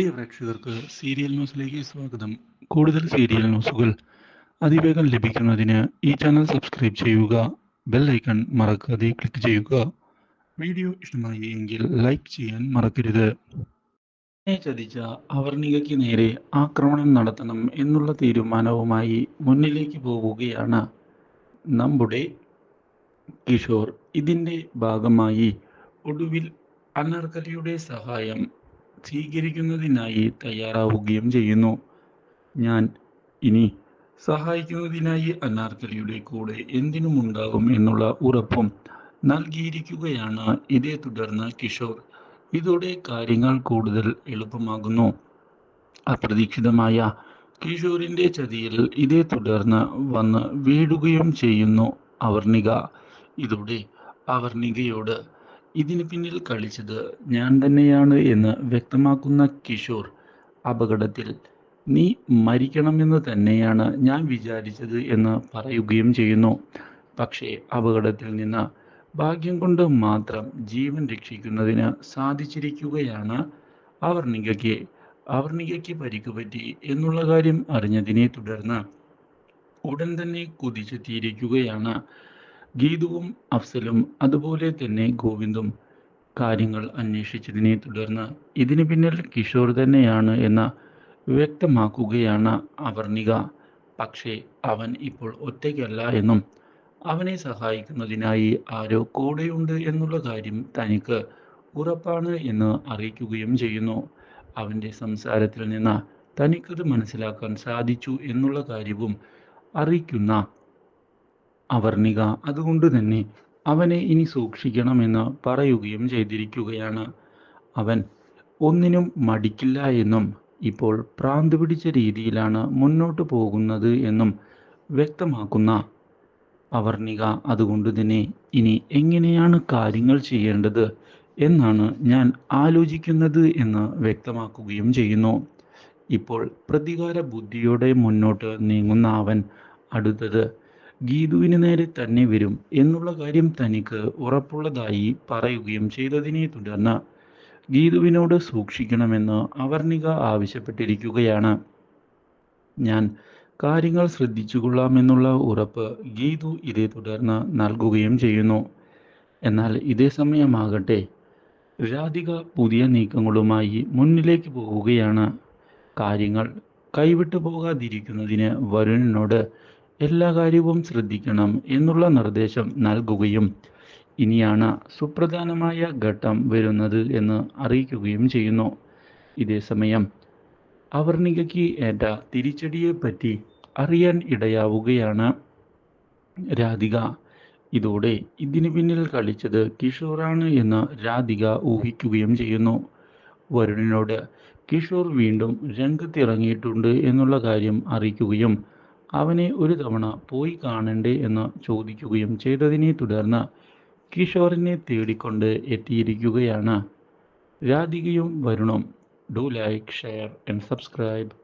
പ്രിയ പ്രേക്ഷകർക്ക് സീരിയൽ ന്യൂസിലേക്ക് സ്വാഗതം. കൂടുതൽ സീരിയൽ ന്യൂസുകൾ അതിവേഗം ലഭിക്കുന്നതിന് ഈ ചാനൽ സബ്സ്ക്രൈബ് ചെയ്യുക ബെൽ ഐക്കൺ മറക്കാതെ ക്ലിക്ക് ചെയ്യുക. വീഡിയോ ഇഷ്ടമായി എങ്കിൽ ലൈക്ക് ചെയ്യാൻ മറക്കരുത്. ചതിച്ച അവർണികയ്ക്ക് നേരെ ആക്രമണം നടത്തണം എന്നുള്ള തീരുമാനവുമായി മുന്നിലേക്ക് പോവുകയാണ് നമ്മുടെ കിഷോർ. ഇതിന്റെ ഭാഗമായി ഒടുവിൽ അനർക്കലിയുടെ സഹായം സ്വീകരിക്കുന്നതിനായി തയ്യാറാവുകയും ചെയ്യുന്നു. ഞാൻ ഇനി സഹായിക്കുന്നതിനായി അനാർക്കലിയുടെ കൂടെ എന്തിനും ഉണ്ടാകും എന്നുള്ള ഉറപ്പും നൽകിയിരിക്കുകയാണ്. ഇതേ തുടർന്ന് കിഷോർ ഇതോടെ കാര്യങ്ങൾ കൂടുതൽ എളുപ്പമാകുന്നു. അപ്രതീക്ഷിതമായ കിഷോറിന്റെ ചതിയിൽ ഇതേ തുടർന്ന് വന്ന് വീഴുകയും ചെയ്യുന്നു അവർണിക. ഇതോടെ അവർണികയോട് ഇതിന് പിന്നിൽ കളിച്ചത് ഞാൻ തന്നെയാണ് എന്ന് വ്യക്തമാക്കുന്ന കിഷോർ അപകടത്തിൽ നീ മരിക്കണമെന്ന് തന്നെയാണ് ഞാൻ വിചാരിച്ചത് എന്ന് പറയുകയും ചെയ്യുന്നു. പക്ഷേ അപകടത്തിൽ നിന്ന് ഭാഗ്യം കൊണ്ട് മാത്രം ജീവൻ രക്ഷിക്കുന്നതിന് സാധിച്ചിരിക്കുകയാണ് അവർണികയ്ക്ക്. അവർണികയ്ക്ക് പരിക്കുപറ്റി എന്നുള്ള കാര്യം അറിഞ്ഞതിനെ തുടർന്ന് ഉടൻ തന്നെ കുതിച്ചെത്തിയിരിക്കുകയാണ് ഗീതുവും അഫ്സലും അതുപോലെ തന്നെ ഗോവിന്ദും കാര്യങ്ങൾ അന്വേഷിച്ചതിനെ തുടർന്ന് ഇതിന് പിന്നിൽ കിഷോർ തന്നെയാണ് എന്ന വ്യക്തമാക്കുകയാണ് അവർണിക. പക്ഷേ അവൻ ഇപ്പോൾ ഒറ്റയ്ക്കല്ല എന്നും അവനെ സഹായിക്കുന്നതിനായി ആരോ കൂടെയുണ്ട് എന്നുള്ള കാര്യം തനിക്ക് ഉറപ്പാണ് എന്ന് അറിയിക്കുകയും ചെയ്യുന്നു. അവന്റെ സംസാരത്തിൽ നിന്ന് തനിക്കത് മനസ്സിലാക്കാൻ സാധിച്ചു എന്നുള്ള കാര്യവും അറിയിക്കുന്ന അവർണിക. അതുകൊണ്ട് തന്നെ അവനെ ഇനി സൂക്ഷിക്കണമെന്ന് പറയുകയും ചെയ്തിരിക്കുകയാണ്. അവൻ ഒന്നിനും മടിക്കില്ല എന്നും ഇപ്പോൾ പ്രാന്ത് പിടിച്ച രീതിയിലാണ് മുന്നോട്ട് പോകുന്നത് എന്നും വ്യക്തമാക്കുന്ന അവർണിക. അതുകൊണ്ട് തന്നെ ഇനി എങ്ങനെയാണ് കാര്യങ്ങൾ ചെയ്യേണ്ടത് എന്നാണ് ഞാൻ ആലോചിക്കുന്നത് എന്ന് വ്യക്തമാക്കുകയും ചെയ്യുന്നു. ഇപ്പോൾ പ്രതികാര ബുദ്ധിയോടെ മുന്നോട്ട് നീങ്ങുന്ന അവൻ അടുത്തത് ഗീതുവിന് നേരെ തന്നെ വരും എന്നുള്ള കാര്യം തനിക്ക് ഉറപ്പുള്ളതായി പറയുകയും ചെയ്തതിനെ തുടർന്ന് ഗീതുവിനോട് സൂക്ഷിക്കണമെന്ന് അവർണിക ആവശ്യപ്പെട്ടിരിക്കുകയാണ്. ഞാൻ കാര്യങ്ങൾ ശ്രദ്ധിച്ചുകൊള്ളാമെന്നുള്ള ഉറപ്പ് ഗീതു ഇതേ തുടർന്ന് നൽകുകയും ചെയ്യുന്നു. എന്നാൽ ഇതേ സമയമാകട്ടെ രാധിക പുതിയ നീക്കങ്ങളുമായി മുന്നിലേക്ക് പോവുകയാണ് കാര്യങ്ങൾ കൈവിട്ടു പോകാതിരിക്കുന്നതിന് വരുണിനോട് എല്ലാ കാര്യവും ശ്രദ്ധിക്കണം എന്നുള്ള നിർദ്ദേശം നൽകുകയും ഇനിയാണ് സുപ്രധാനമായ ഘട്ടം വരുന്നത് എന്ന് അറിയിക്കുകയും ചെയ്യുന്നു. ഇതേസമയം അവർണികയ്ക്ക് ഏറ്റ തിരിച്ചടിയെപ്പറ്റി അറിയാൻ ഇടയാവുകയാണ് രാധിക. ഇതോടെ ഇതിന് പിന്നിൽ കളിച്ചത് കിഷോറാണ് എന്ന് രാധിക ഊഹിക്കുകയും ചെയ്യുന്നു. വരുണിനോട് കിഷോർ വീണ്ടും രംഗത്തിറങ്ങിയിട്ടുണ്ട് എന്നുള്ള കാര്യം അറിയിക്കുകയും അവനെ ഒരു തവണ പോയി കാണണ്ടേ എന്ന് ചോദിക്കുകയും ചെയ്തതിനെ തുടർന്ന് കിഷോറിനെ തേടിക്കൊണ്ട് എത്തിയിരിക്കുകയാണ്. രാധികയും വരുണും do like share and subscribe